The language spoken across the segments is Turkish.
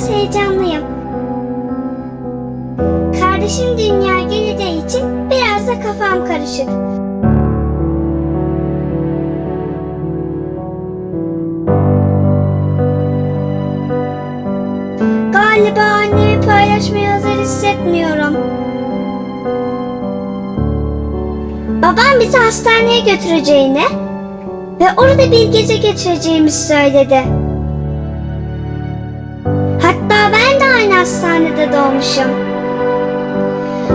biraz heyecanlıyım. Kardeşim dünyaya geleceği için biraz da kafam karışık. Galiba annemi paylaşmaya hazır hissetmiyorum. Babam bizi hastaneye götüreceğini ve orada bir gece geçireceğimizi söyledi. Ben de aynı hastanede doğmuşum.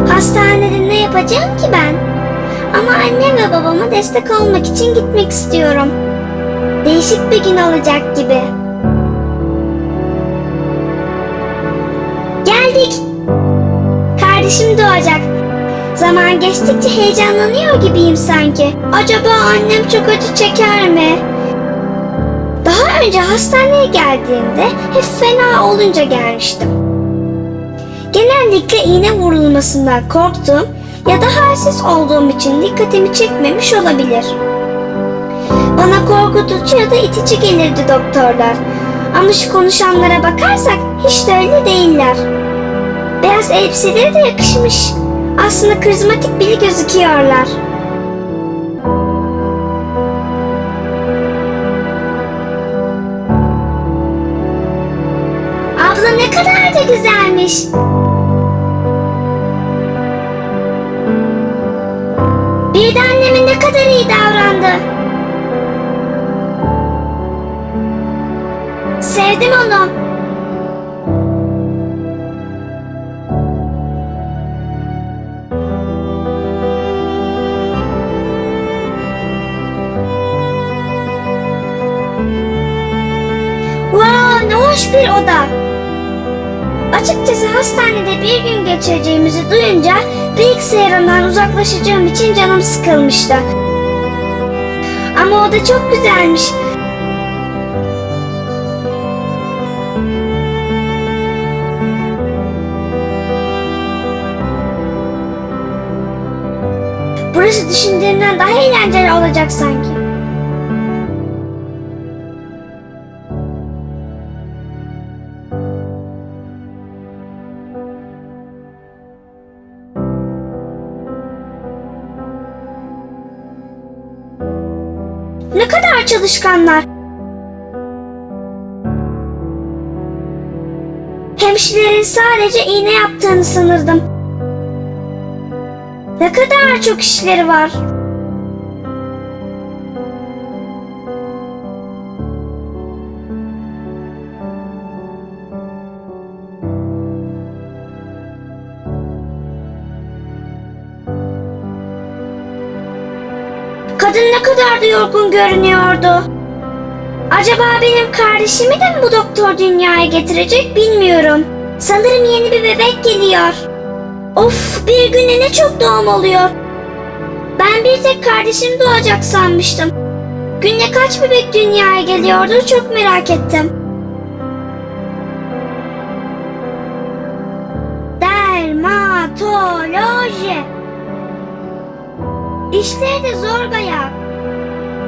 Hastanede ne yapacağım ki ben? Ama annem ve babama destek olmak için gitmek istiyorum. Değişik bir gün olacak gibi. Geldik. Kardeşim doğacak. Zaman geçtikçe heyecanlanıyor gibiyim sanki. Acaba annem çok acı çeker mi? Daha önce hastaneye geldiğimde hep fena olunca gelmiştim. Genellikle iğne vurulmasından korktuğum ya da halsiz olduğum için dikkatimi çekmemiş olabilir. Bana korkutucu ya da itici gelirdi doktorlar. Ama şu konuşanlara bakarsak hiç de öyle değiller. Beyaz elbiseleri de yakışmış. Aslında karizmatik biri gözüküyorlar. Ne kadar da güzelmiş. Bir de anneme ne kadar iyi davrandı. Sevdim onu. Wow, ne hoş bir oda. Açıkçası hastanede bir gün geçireceğimizi duyunca bilgisayarımdan uzaklaşacağım için canım sıkılmıştı. Ama oda çok güzelmiş. Burası düşündüğümden daha eğlenceli olacak sanki. Ne kadar çalışkanlar. Hemşirelerin sadece iğne yaptığını sanırdım. Ne kadar çok işleri var. Kadın ne kadar da yorgun görünüyordu. Acaba benim kardeşimi de mi bu doktor dünyaya getirecek bilmiyorum. Sanırım yeni bir bebek geliyor. Of bir güne ne çok doğum oluyor. Ben bir tek kardeşim doğacak sanmıştım. Günde kaç bebek dünyaya geliyordur çok merak ettim. Dermatoloji. İşleri de zor bayağı.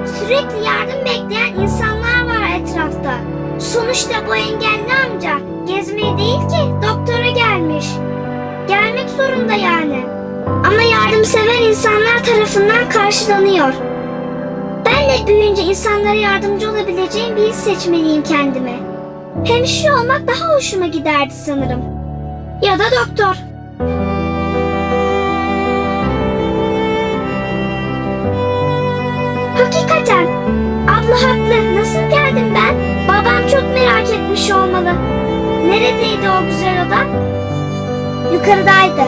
Sürekli yardım bekleyen insanlar var etrafta. Sonuçta bu engelli amca gezmeye değil ki doktora gelmiş. Gelmek zorunda yani. Ama yardımsever insanlar tarafından karşılanıyor. Ben de büyüyünce insanlara yardımcı olabileceğim bir iş seçmeliyim kendime. Hemşire olmak daha hoşuma giderdi sanırım. Ya da doktor. Abla haklı. Nasıl geldim ben? Babam çok merak etmiş olmalı. Neredeydi o güzel oda? Yukarıdaydı.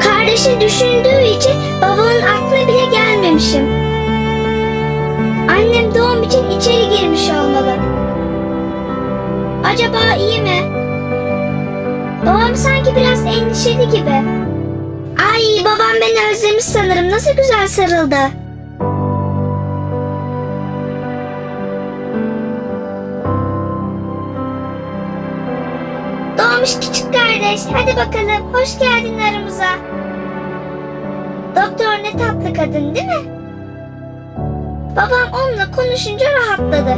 Kardeşi düşündüğü için babanın aklına bile gelmemişim. Annem doğum için içeri girmiş olmalı. Acaba iyi mi? Babam sanki biraz endişeli gibi. Ay babam beni özlemiş sanırım. Nasıl güzel sarıldı. Doğmuş küçük kardeş. Hadi bakalım. Hoş geldin aramıza. Doktor ne tatlı kadın değil mi? Babam onunla konuşunca rahatladı.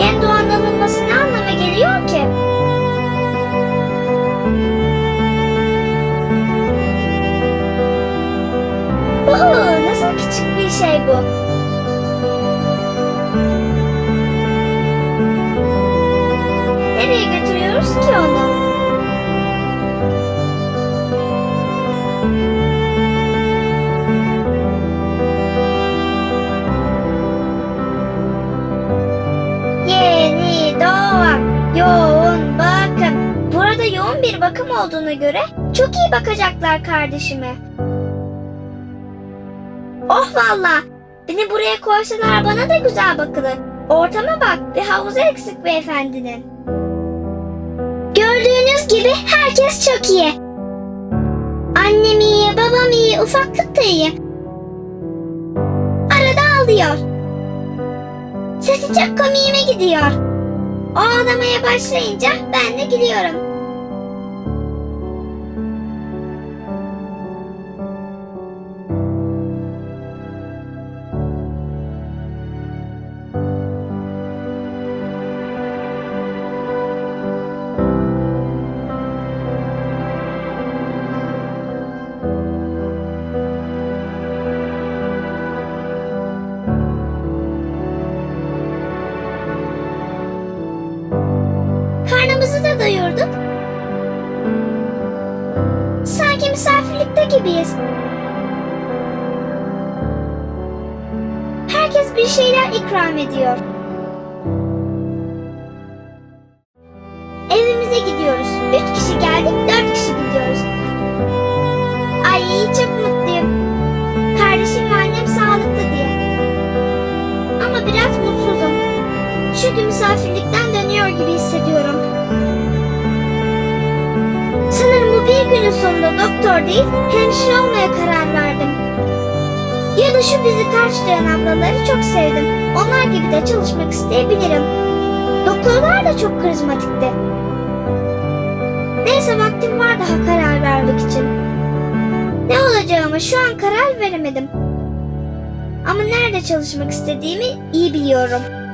Yeni doğan alınması ne anlama geliyor ki? Şey bu? Nereye götürüyoruz ki onu? Yeni doğan yoğun bakım. Burada yoğun bir bakım olduğuna göre çok iyi bakacaklar kardeşime. Oh valla. Beni buraya koysalar bana da güzel bakılır. Ortama bak bir havuzu eksik beyefendinin. Gördüğünüz gibi herkes çok iyi. Annem iyi, babam iyi, ufaklık da iyi. Arada ağlıyor. Sesi çok komiğime gidiyor. O ağlamaya başlayınca ben de gülüyorum. Sanki misafirlikte gibiyiz. Herkes bir şeyler ikram ediyor. Günün sonunda doktor değil, hemşire olmaya karar verdim. Ya da şu bizi karşılayan ablaları çok sevdim. Onlar gibi de çalışmak isteyebilirim. Doktorlar da çok karizmatikti. Neyse vaktim var daha karar vermek için. Ne olacağımı şu an karar veremedim. Ama nerede çalışmak istediğimi iyi biliyorum.